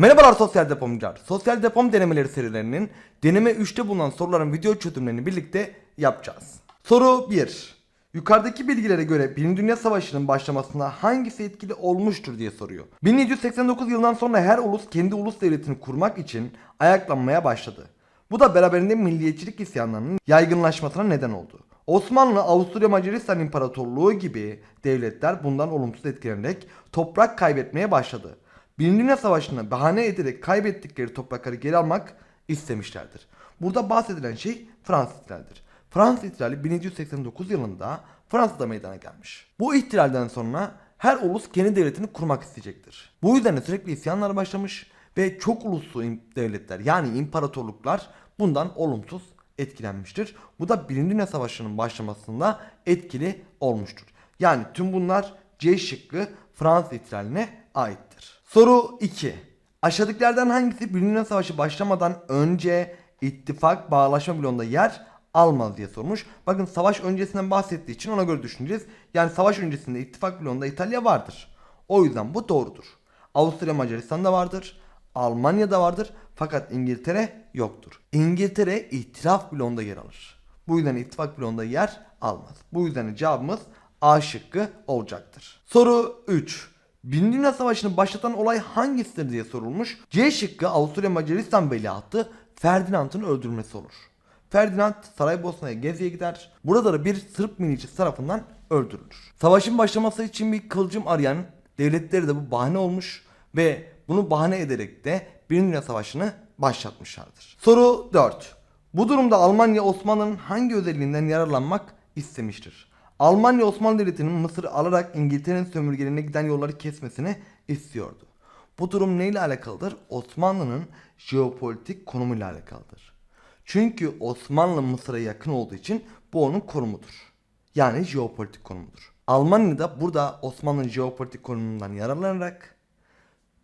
Merhabalar sosyal depomcular. Sosyal depom denemeleri serilerinin deneme 3'te bulunan soruların video çözümlerini birlikte yapacağız. Soru 1. Yukarıdaki bilgilere göre Birinci Dünya Savaşı'nın başlamasında hangisi etkili olmuştur diye soruyor. 1789 yılından sonra her ulus kendi ulus devletini kurmak için ayaklanmaya başladı. Bu da beraberinde milliyetçilik isyanlarının yaygınlaşmasına neden oldu. Osmanlı, Avusturya Macaristan İmparatorluğu gibi devletler bundan olumsuz etkilenerek toprak kaybetmeye başladı. Birinci Dünya Savaşı'nı bahane ederek kaybettikleri toprakları geri almak istemişlerdir. Burada bahsedilen şey Fransız ihtilalidir. Fransız ihtilali 1789 yılında Fransa'da meydana gelmiş. Bu ihtilalden sonra her ulus kendi devletini kurmak isteyecektir. Bu yüzden de sürekli isyanlar başlamış ve çok uluslu devletler yani imparatorluklar bundan olumsuz etkilenmiştir. Bu da Birinci Dünya Savaşı'nın başlamasında etkili olmuştur. Yani tüm bunlar C şıkkı Fransız ihtilaline aittir. Soru 2. Aşağıdakilerden hangisi Birinci Dünya Savaşı başlamadan önce ittifak bağlaşma bloğunda yer almaz diye sormuş. Bakın savaş öncesinden bahsettiği için ona göre düşüneceğiz. Yani savaş öncesinde ittifak bloğunda İtalya vardır. O yüzden bu doğrudur. Avusturya Macaristan'da vardır. Almanya'da vardır. Fakat İngiltere yoktur. İngiltere ihtilaf bloğunda yer alır. Bu yüzden ittifak bloğunda yer almaz. Bu yüzden de cevabımız A şıkkı olacaktır. Soru 3. Birinci Dünya Savaşı'nı başlatan olay hangisidir diye sorulmuş. C şıkkı Avusturya Macaristan veliahtı Ferdinand'ın öldürülmesi olur. Ferdinand Saraybosna'ya geziye gider. Burada da bir Sırp milicisi tarafından öldürülür. Savaşın başlaması için bir kılıcım arayan devletleri de bu bahane olmuş ve bunu bahane ederek de Birinci Dünya Savaşı'nı başlatmışlardır. Soru 4. Bu durumda Almanya Osmanlı'nın hangi özelliğinden yararlanmak istemiştir? Almanya Osmanlı Devleti'nin Mısır'ı alarak İngiltere'nin sömürgelerine giden yolları kesmesini istiyordu. Bu durum neyle alakalıdır? Osmanlı'nın jeopolitik konumuyla alakalıdır. Çünkü Osmanlı Mısır'a yakın olduğu için bu onun konumudur. Yani jeopolitik konumudur. Almanya da burada Osmanlı'nın jeopolitik konumundan yararlanarak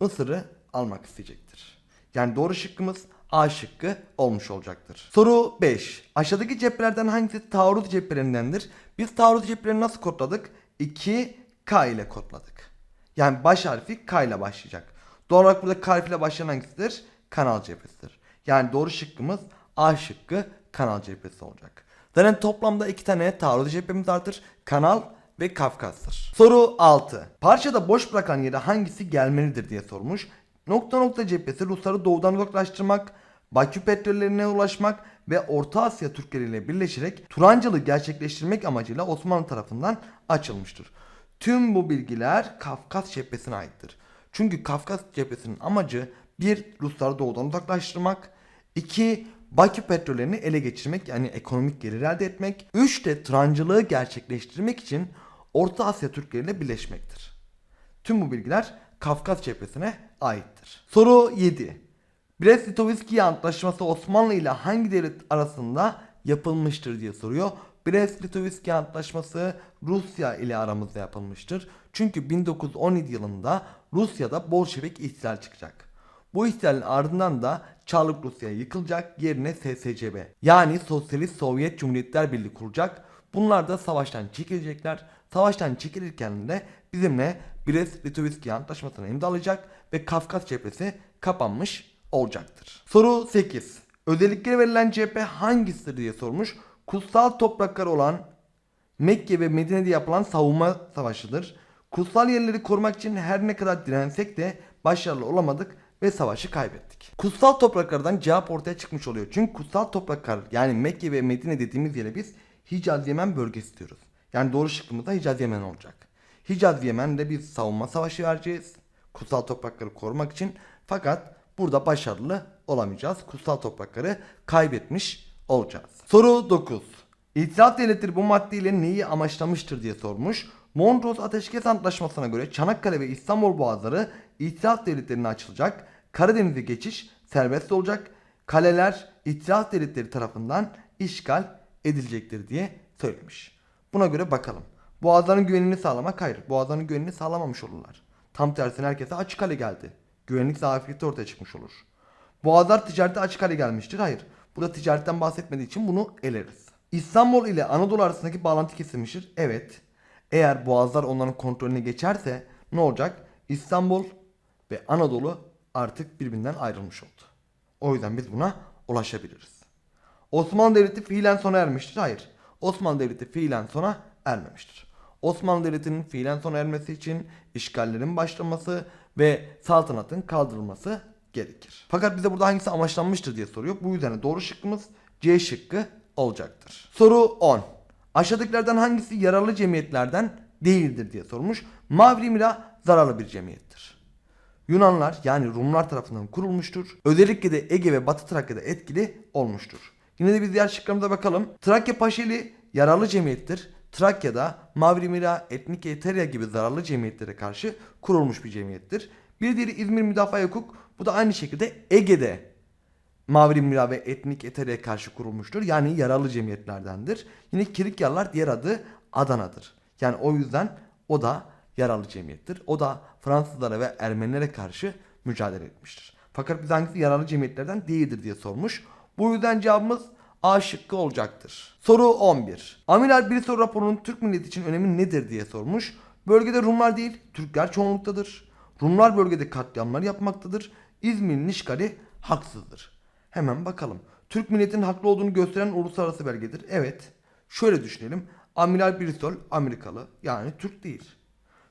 Mısır'ı almak isteyecektir. Yani doğru şıkkımız A şıkkı olmuş olacaktır. Soru 5. Aşağıdaki cephelerden hangisi taarruz cephelerindendir? Biz taarruz cephelerini nasıl kodladık? 2K ile kodladık. Yani baş harfi K ile başlayacak. Doğal olarak burada K harfiyle başlayan hangisidir? Kanal cephesidir. Yani doğru şıkkımız A şıkkı kanal cephesi olacak. Zaten toplamda iki tane taarruz cephemiz vardır. Kanal ve Kafkas'tır. Soru 6. Parçada boş bırakan yere hangisi gelmelidir diye sormuş. Nokta nokta cephesi Rusları doğudan uzaklaştırmak, Bakü petrollerine ulaşmak ve Orta Asya Türkleriyle birleşerek Turancılığı gerçekleştirmek amacıyla Osmanlı tarafından açılmıştır. Tüm bu bilgiler Kafkas cephesine aittir. Çünkü Kafkas cephesinin amacı bir Rusları doğudan uzaklaştırmak, iki Bakü petrollerini ele geçirmek yani ekonomik gelir elde etmek, üç de Turancılığı gerçekleştirmek için Orta Asya Türkleriyle birleşmektir. Tüm bu bilgiler Kafkas cephesine aittir. Soru 7. Brest-Litovski Antlaşması Osmanlı ile hangi devlet arasında yapılmıştır diye soruyor. Brest-Litovski Antlaşması Rusya ile aramızda yapılmıştır. Çünkü 1917 yılında Rusya'da Bolşevik ihtilal çıkacak. Bu ihtilalin ardından da Çarlık Rusya yıkılacak yerine SSCB yani Sosyalist Sovyet Cumhuriyetler Birliği kuracak. Bunlar da savaştan çekilecekler. Savaştan çekilirken de bizimle Brest-Litovski Antlaşması'nı imzalayacak ve Kafkas cephesi kapanmış olacaktır. Soru 8. Özellikleri verilen cephe hangisidir diye sormuş. Kutsal topraklar olan Mekke ve Medine'de yapılan savunma savaşıdır. Kutsal yerleri korumak için her ne kadar dirensek de başarılı olamadık ve savaşı kaybettik. Kutsal topraklardan cevap ortaya çıkmış oluyor. Çünkü kutsal topraklar yani Mekke ve Medine dediğimiz yere biz Hicaz Yemen bölgesi diyoruz. Yani doğru şıkkımız da Hicaz Yemen olacak. Hicaz Yemen'de biz savunma savaşı vereceğiz. Kutsal toprakları korumak için. Fakat burada başarılı olamayacağız. Kutsal toprakları kaybetmiş olacağız. Soru 9. İtilaf devletleri bu maddeyle neyi amaçlamıştır diye sormuş. Mondros Ateşkes Antlaşması'na göre Çanakkale ve İstanbul boğazları İtilaf devletlerine açılacak. Karadeniz'e geçiş serbest olacak. Kaleler İtilaf devletleri tarafından işgal edilecektir diye söylemiş. Buna göre bakalım. Boğazların güvenliğini sağlamak hayır. Boğazların güvenliğini sağlamamış olurlar. Tam tersine herkese açık hale geldi. Güvenlik zafiyeti ortaya çıkmış olur. Boğazlar ticarete açık hale gelmiştir. Hayır. Burada ticaretten bahsetmediği için bunu eleriz. İstanbul ile Anadolu arasındaki bağlantı kesilmiştir. Evet. Eğer boğazlar onların kontrolüne geçerse ne olacak? İstanbul ve Anadolu artık birbirinden ayrılmış oldu. O yüzden biz buna ulaşabiliriz. Osmanlı Devleti fiilen sona ermiştir. Hayır. Osmanlı Devleti fiilen sona ermemiştir. Osmanlı Devleti'nin fiilen sona ermesi için işgallerin başlaması ve saltanatın kaldırılması gerekir. Fakat bize burada hangisi amaçlanmıştır diye soruyor. Bu yüzden de doğru şıkkımız C şıkkı olacaktır. Soru 10. Aşağıdakilerden hangisi yararlı cemiyetlerden değildir diye sormuş. Mavri Mira zararlı bir cemiyettir. Yunanlar yani Rumlar tarafından kurulmuştur. Özellikle de Ege ve Batı Trakya'da etkili olmuştur. Yine de biz diğer şıklarımıza bakalım. Trakya Paşeli yararlı cemiyettir. Trakya'da Mavri Mira, Etnik Eteria gibi zararlı cemiyetlere karşı kurulmuş bir cemiyettir. Bir diğeri İzmir Müdafaa Hukuk. Bu da aynı şekilde Ege'de Mavri Mira ve Etnik Eteria'ya karşı kurulmuştur. Yani yararlı cemiyetlerdendir. Yine Kirikyalılar diğer adı Adana'dır. Yani o yüzden o da yararlı cemiyettir. O da Fransızlara ve Ermenilere karşı mücadele etmiştir. Fakat biz hangisi yararlı cemiyetlerden değildir diye sormuş. Bu yüzden cevabımız A şıkkı olacaktır. Soru 11. Amiral bir soru raporunun Türk milleti için önemi nedir diye sormuş. Bölgede Rumlar değil, Türkler çoğunluktadır. Rumlar bölgede katliamlar yapmaktadır. İzmir'in işgali haksızdır. Hemen bakalım. Türk milletinin haklı olduğunu gösteren uluslararası belgedir. Evet. Şöyle düşünelim. Amiral Bristol Amerikalı yani Türk değil.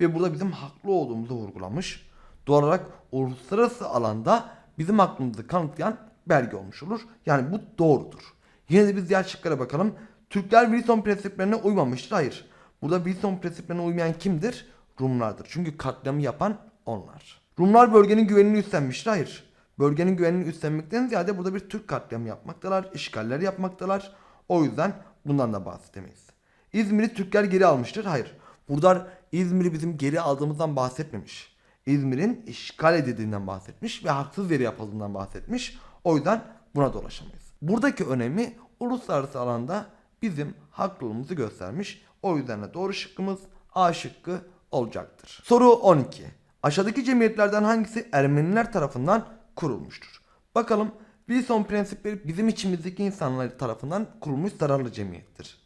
Ve burada bizim haklı olduğumuzu vurgulamış. Doğal olarak uluslararası alanda bizim hakkımızı kanıtlayan belge olmuş olur. Yani bu doğrudur. Yine de biz diğer şıklara bakalım. Türkler Wilson prensiplerine uymamıştır. Hayır. Burada Wilson prensiplerine uymayan kimdir? Rumlardır. Çünkü katliamı yapan onlar. Rumlar bölgenin güvenini üstlenmiştir. Hayır. Bölgenin güvenini üstlenmekten ziyade burada bir Türk katliamı yapmaktalar. işgaller yapmaktalar. O yüzden bundan da bahsedemeyiz. İzmir'i Türkler geri almıştır. Hayır. Burada İzmir'i bizim geri aldığımızdan bahsetmemiş. İzmir'in işgal edildiğinden bahsetmiş ve haksız yere yapıldığından bahsetmiş. O yüzden buna da ulaşamayız. Buradaki önemi uluslararası alanda bizim haklılığımızı göstermiş. O yüzden de doğru şıkkımız A şıkkı olacaktır. Soru 12. Aşağıdaki cemiyetlerden hangisi Ermeniler tarafından kurulmuştur? Bakalım Wilson prensipleri bizim içimizdeki insanlar tarafından kurulmuş zararlı cemiyettir.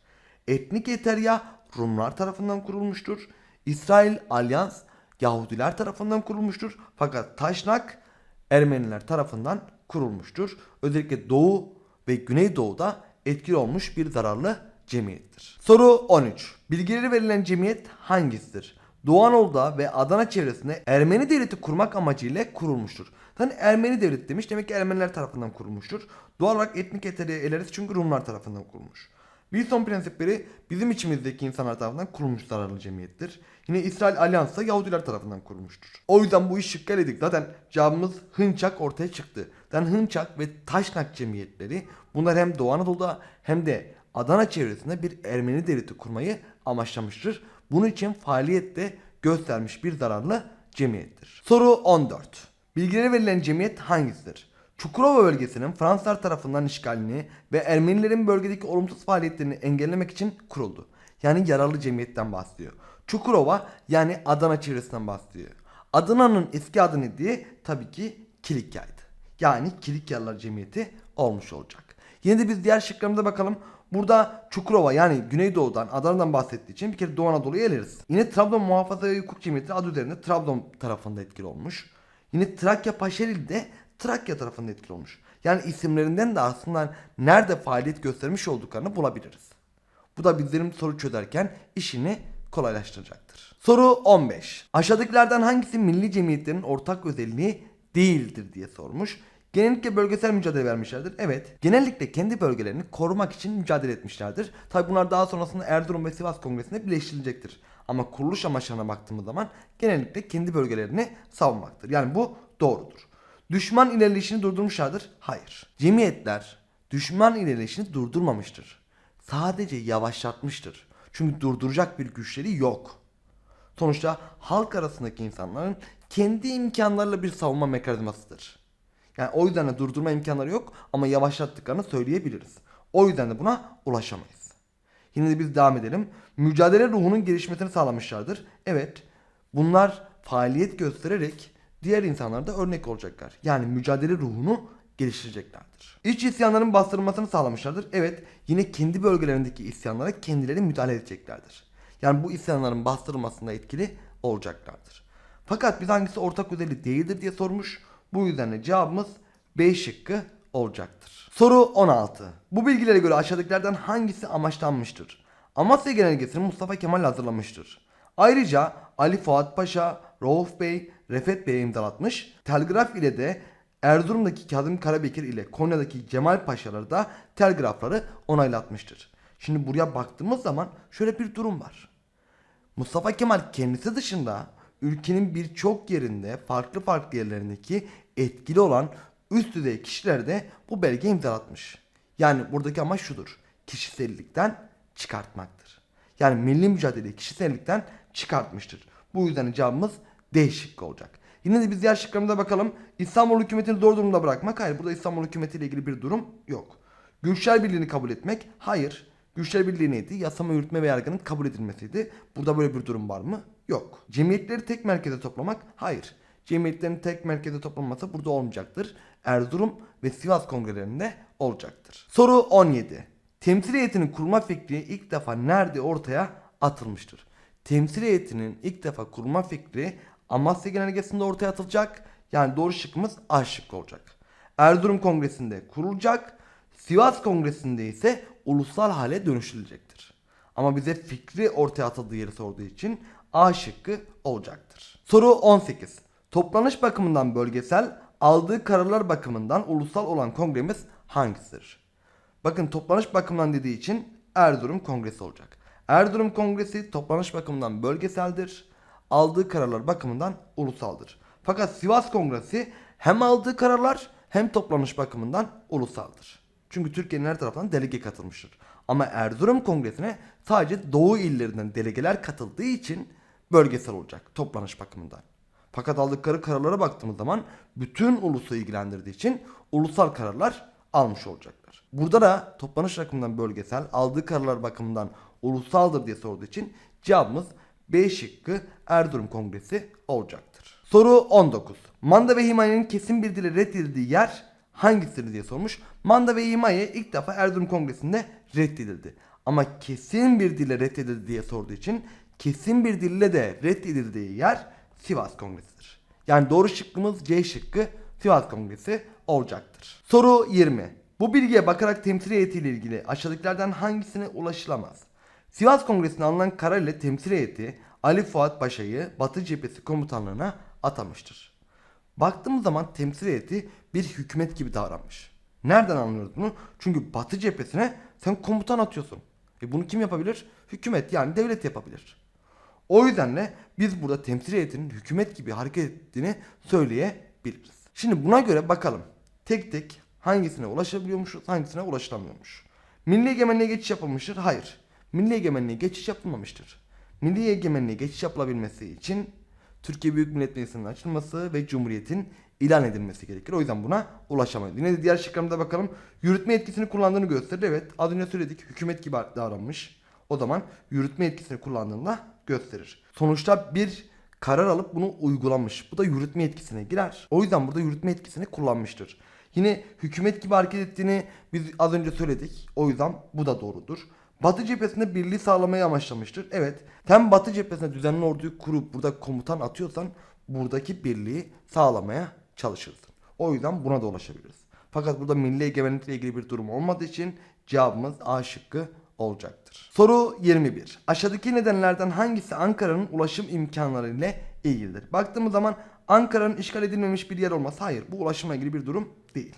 Etnik Eterya Rumlar tarafından kurulmuştur. İsrail Alyans Yahudiler tarafından kurulmuştur. Fakat Taşnak Ermeniler tarafından kurulmuştur. Özellikle Doğu ve Güneydoğu'da etkili olmuş bir zararlı cemiyettir. Soru 13. Bilgileri verilen cemiyet hangisidir? Doğu Anadolu'da ve Adana çevresinde Ermeni devleti kurmak amacıyla kurulmuştur. Hani Ermeni devleti demiş demek ki Ermeniler tarafından kurulmuştur. Doğal olarak etnik eteriye eleriz çünkü Rumlar tarafından kurulmuş. Wilson prensipleri bizim içimizdeki insanlar tarafından kurulmuş zararlı cemiyettir. Yine İsrail Alyansı Yahudiler tarafından kurulmuştur. O yüzden bu iş şıkka eledik. Zaten cevabımız Hınçak ortaya çıktı. Yani Hınçak ve Taşnak cemiyetleri bunlar hem Doğu Anadolu'da hem de Adana çevresinde bir Ermeni devleti kurmayı amaçlamıştır. Bunun için faaliyette göstermiş bir zararlı cemiyettir. Soru 14. Bilgileri verilen cemiyet hangisidir? Çukurova bölgesinin Fransızlar tarafından işgalini ve Ermenilerin bölgedeki olumsuz faaliyetlerini engellemek için kuruldu. Yani yararlı cemiyetten bahsediyor. Çukurova yani Adana çevresinden bahsediyor. Adana'nın eski adı ne diye tabii ki Kilikya'ydı. Yani Kilikyalılar Cemiyeti olmuş olacak. Yine de biz diğer şıklarımıza bakalım. Burada Çukurova yani Güneydoğu'dan Adana'dan bahsettiği için bir kere Doğu Anadolu'yu eleriz. Yine Trabzon Muhafaza ve Hukuk Cemiyeti adı üzerinde Trabzon tarafında etkili olmuş. Yine Trakya Paşeril de Trakya tarafında etkili olmuş. Yani isimlerinden de aslında nerede faaliyet göstermiş olduklarını bulabiliriz. Bu da bizlerin soru çözerken işini kolaylaştıracaktır. Soru 15. Aşağıdakilerden hangisi milli cemiyetlerin ortak özelliği değildir diye sormuş. Genellikle bölgesel mücadele vermişlerdir. Evet. Genellikle kendi bölgelerini korumak için mücadele etmişlerdir. Tabi bunlar daha sonrasında Erzurum ve Sivas Kongresi'nde birleştirilecektir. Ama kuruluş amaçlarına baktığımız zaman genellikle kendi bölgelerini savunmaktır. Yani bu doğrudur. Düşman ilerleyişini durdurmuşlardır. Hayır. Cemiyetler düşman ilerleyişini durdurmamıştır. Sadece yavaşlatmıştır. Çünkü durduracak bir güçleri yok. Sonuçta halk arasındaki insanların kendi imkanlarıyla bir savunma mekanizmasıdır. Yani o yüzden de durdurma imkanları yok ama yavaşlattıklarını söyleyebiliriz. O yüzden de buna ulaşamayız. Yine de biz devam edelim. Mücadele ruhunun gelişmesini sağlamışlardır. Evet bunlar faaliyet göstererek diğer insanlara da örnek olacaklar. Yani mücadele ruhunu geliştireceklerdir. İç isyanların bastırılmasını sağlamışlardır. Evet yine kendi bölgelerindeki isyanlara kendileri müdahale edeceklerdir. Yani bu isyanların bastırılmasında etkili olacaklardır. Fakat biz hangisi ortak özelliği değildir diye sormuş. Bu yüzden de cevabımız B şıkkı olacaktır. Soru 16. Bu bilgilere göre aşağıdakilerden hangisi amaçlanmıştır? Amasya Genelgesi'ni Mustafa Kemal hazırlamıştır. Ayrıca Ali Fuat Paşa, Rauf Bey, Refet Bey'e imzalatmış. Telgraf ile de Erzurum'daki Kazım Karabekir ile Konya'daki Cemal Paşaları da telgrafları onaylatmıştır. Şimdi buraya baktığımız zaman şöyle bir durum var. Mustafa Kemal kendisi dışında ülkenin birçok yerinde farklı farklı yerlerindeki etkili olan üst düzey kişiler de bu belge imzalatmış. Yani buradaki amaç şudur. Kişisellikten çıkartmaktır. Yani milli mücadeleyi kişisellikten çıkartmıştır. Bu yüzden cevabımız D olacak. Yine de biz diğer şıklarımıza bakalım. İstanbul hükümetini zor durumda bırakmak. Hayır burada İstanbul hükümetiyle ilgili bir durum yok. Güçler Birliği'ni kabul etmek. Hayır. Güçler Birliği neydi? Yasama, yürütme ve yargının kabul edilmesiydi. Burada böyle bir durum var mı? Yok. Cemiyetleri tek merkeze toplamak? Hayır. Cemiyetlerin tek merkeze toplanması burada olmayacaktır. Erzurum ve Sivas kongrelerinde olacaktır. Soru 17. Temsil heyetinin kurma fikri ilk defa nerede ortaya atılmıştır? Temsil heyetinin ilk defa kurma fikri Amasya Genelgesi'nde ortaya atılacak. Yani doğru şıkkımız A şıkkı olacak. Erzurum Kongresi'nde kurulacak. Sivas Kongresi'nde ise ulusal hale dönüştürülecektir. Ama bize fikri ortaya atıldığı yeri sorduğu için A şıkkı olacaktır. Soru 18. Toplanış bakımından bölgesel, aldığı kararlar bakımından ulusal olan kongremiz hangisidir? Bakın toplanış bakımından dediği için Erzurum Kongresi olacak. Erzurum Kongresi toplanış bakımından bölgeseldir. Aldığı kararlar bakımından ulusaldır. Fakat Sivas Kongresi hem aldığı kararlar hem toplanış bakımından ulusaldır. Çünkü Türkiye'nin her tarafından delege katılmıştır. Ama Erzurum Kongresi'ne sadece Doğu illerinden delegeler katıldığı için bölgesel olacak toplanış bakımından. Fakat aldıkları kararlara baktığımız zaman bütün ulusu ilgilendirdiği için ulusal kararlar almış olacaklar. Burada da toplanış bakımından bölgesel, aldığı kararlar bakımından ulusaldır diye sorduğu için cevabımız B şıkkı Erzurum Kongresi olacaktır. Soru 19. Manda ve himayenin kesin bir dille reddedildiği yer hangisidir diye sormuş. Manda ve himaye ilk defa Erzurum Kongresi'nde reddedildi. Ama kesin bir dille reddedildi diye sorduğu için kesin bir dille de reddedildiği yer Sivas Kongresi'dir. Yani doğru şıkkımız C şıkkı Sivas Kongresi olacaktır. Soru 20. Bu bilgiye bakarak temsil heyetiyle ilgili aşağıdakilerden hangisine ulaşılamaz? Sivas Kongresi'ne alınan karar ile temsil heyeti Ali Fuat Paşa'yı Batı Cephesi Komutanlığı'na atamıştır. Baktığımız zaman temsil heyeti bir hükümet gibi davranmış. Nereden anlıyoruz bunu? Çünkü Batı cephesine sen komutan atıyorsun. E bunu kim yapabilir? Hükümet yani devlet yapabilir. O yüzden de biz burada temsil heyetinin hükümet gibi hareket ettiğini söyleyebiliriz. Şimdi buna göre bakalım. Tek tek hangisine ulaşabiliyormuşuz, hangisine ulaşılamıyormuş. Milli egemenliğe geçiş yapılmıştır? Hayır. Milli egemenliğe geçiş yapılmamıştır. Milli egemenliğe geçiş yapılabilmesi için Türkiye Büyük Millet Meclisi'nin açılması ve Cumhuriyet'in ilan edilmesi gerekir. O yüzden buna ulaşamayız. Yine de diğer şıklarımıza bakalım. Yürütme etkisini kullandığını gösterir. Evet az önce söyledik hükümet gibi davranmış. O zaman yürütme etkisini kullandığını da gösterir. Sonuçta bir karar alıp bunu uygulamış. Bu da yürütme etkisine girer. O yüzden burada yürütme etkisini kullanmıştır. Yine hükümet gibi hareket ettiğini biz az önce söyledik. O yüzden bu da doğrudur. Batı cephesinde birliği sağlamayı amaçlamıştır. Evet. Sen Batı cephesine düzenli orduyu kurup burada komutan atıyorsan buradaki birliği sağlamaya çalışırsın. O yüzden buna da ulaşabiliriz. Fakat burada milli egemenlikle ilgili bir durum olmadığı için cevabımız A şıkkı olacaktır. Soru 21. Aşağıdaki nedenlerden hangisi Ankara'nın ulaşım imkanları ile ilgilidir? Baktığımız zaman Ankara'nın işgal edilmemiş bir yer olması hayır. Bu ulaşımla ilgili bir durum değil.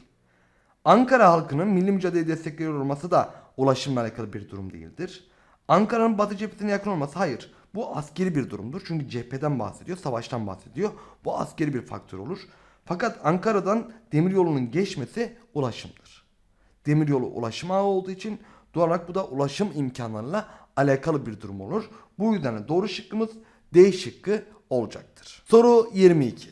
Ankara halkının milli mücadele destekliyor olması da ulaşımla alakalı bir durum değildir. Ankara'nın batı cephesine yakın olması hayır. Bu askeri bir durumdur. Çünkü cepheden bahsediyor, savaştan bahsediyor. Bu askeri bir faktör olur. Fakat Ankara'dan demiryolunun geçmesi ulaşımdır. Demiryolu ulaşım ağı olduğu için doğal olarak bu da ulaşım imkanlarıyla alakalı bir durum olur. Bu yüzden de doğru şıkkımız D şıkkı olacaktır. Soru 22.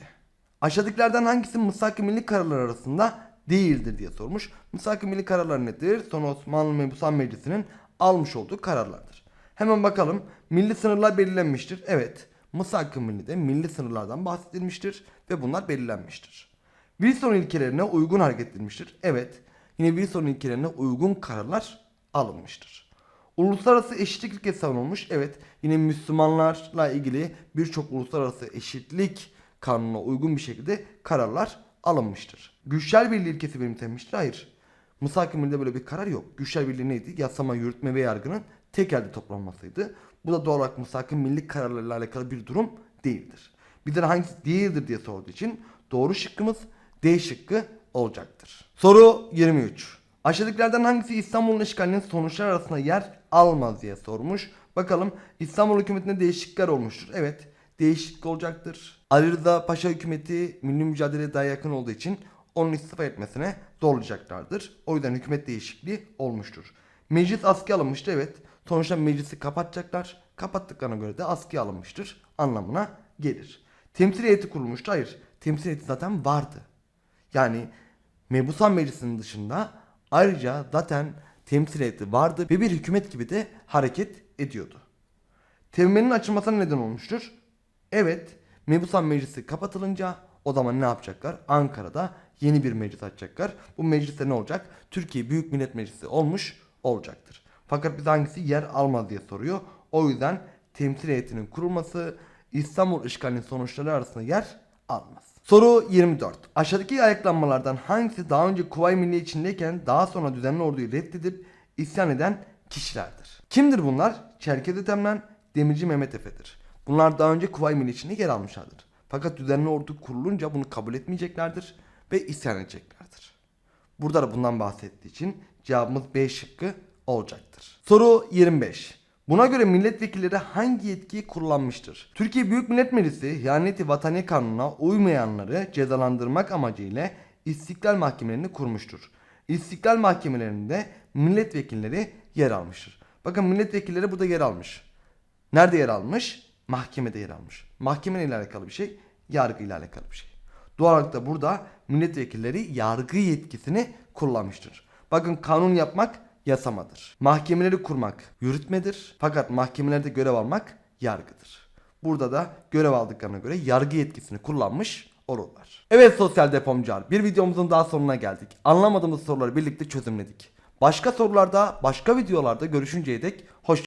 Aşağıdakilerden hangisi Mısak-ı Milli kararlar arasında değildir diye sormuş. Mısak-ı Milli kararlar nedir? Son Osmanlı Mebusan Meclisi'nin almış olduğu kararlardır. Hemen bakalım. Milli sınırlar belirlenmiştir. Evet. Mısak-ı Milli'de milli sınırlardan bahsedilmiştir ve bunlar belirlenmiştir. Wilson ilkelerine uygun hareket edilmiştir. Evet. Yine Wilson ilkelerine uygun kararlar alınmıştır. Uluslararası eşitlik ilkesi savunulmuş. Evet. Yine Müslümanlarla ilgili birçok uluslararası eşitlik kanununa uygun bir şekilde kararlar alınmıştır. Güçler Birliği ilkesi benimsenmiştir. Hayır. Musa Akimli'de böyle bir karar yok. Güçler Birliği neydi? Yasama, yürütme ve yargının tek elde toplanmasıydı. Bu da doğal olarak Hakim milli kararlarıyla alakalı bir durum değildir. Bir de hangisi değildir diye sorduğu için doğru şıkkımız D şıkkı olacaktır. Soru 23. Aşağıdakilerden hangisi İstanbul'un işgalinin sonuçları arasında yer almaz diye sormuş. Bakalım İstanbul hükümetinde değişiklikler olmuştur. Evet değişiklik olacaktır. Ali Rıza Paşa hükümeti milli mücadeleye daha yakın olduğu için onun istifa etmesine zorlayacaklardır. O yüzden hükümet değişikliği olmuştur. Meclis askıya alınmıştı evet. Sonuçta meclisi kapatacaklar. Kapattıklarına göre de askıya alınmıştır anlamına gelir. Temsil heyeti kurulmuştu. Hayır. Temsil heyeti zaten vardı. Yani Mebusan Meclisi'nin dışında ayrıca zaten temsil heyeti vardı ve bir hükümet gibi de hareket ediyordu. Temelinin açılmasına neden olmuştur. Evet, Mebusan Meclisi kapatılınca o zaman ne yapacaklar? Ankara'da yeni bir meclis açacaklar. Bu mecliste ne olacak? Türkiye Büyük Millet Meclisi olmuş olacaktır. Fakat biz hangisi yer almaz diye soruyor. O yüzden temsil heyetinin kurulması İstanbul işgalinin sonuçları arasında yer almaz. Soru 24. Aşağıdaki ayaklanmalardan hangisi daha önce Kuvayi Milliye içindeyken daha sonra düzenli orduyu reddedip isyan eden kişilerdir? Kimdir bunlar? Çerkez Etemlen, Demirci Mehmet Efe'dir. Bunlar daha önce Kuvayi Milliye içinde yer almışlardır. Fakat düzenli ordu kurulunca bunu kabul etmeyeceklerdir ve isyan edeceklerdir. Burada da bundan bahsettiği için cevabımız B şıkkı olacaktır. Soru 25. Buna göre milletvekilleri hangi yetkiyi kullanmıştır? Türkiye Büyük Millet Meclisi ihaneti vatani kanununa uymayanları cezalandırmak amacıyla istiklal mahkemelerini kurmuştur. İstiklal mahkemelerinde milletvekilleri yer almıştır. Bakın milletvekilleri burada yer almış. Nerede yer almış? Mahkemede yer almış. Mahkeme ile alakalı bir şey, yargı ile alakalı bir şey. Doğal olarak da burada milletvekilleri yargı yetkisini kullanmıştır. Bakın kanun yapmak yasamadır. Mahkemeleri kurmak yürütmedir. Fakat mahkemelerde görev almak yargıdır. Burada da görev aldıklarına göre yargı yetkisini kullanmış olurlar. Evet sosyal depomcular bir videomuzun daha sonuna geldik. Anlamadığımız soruları birlikte çözümledik. Başka sorularda başka videolarda görüşünceye dek hoşça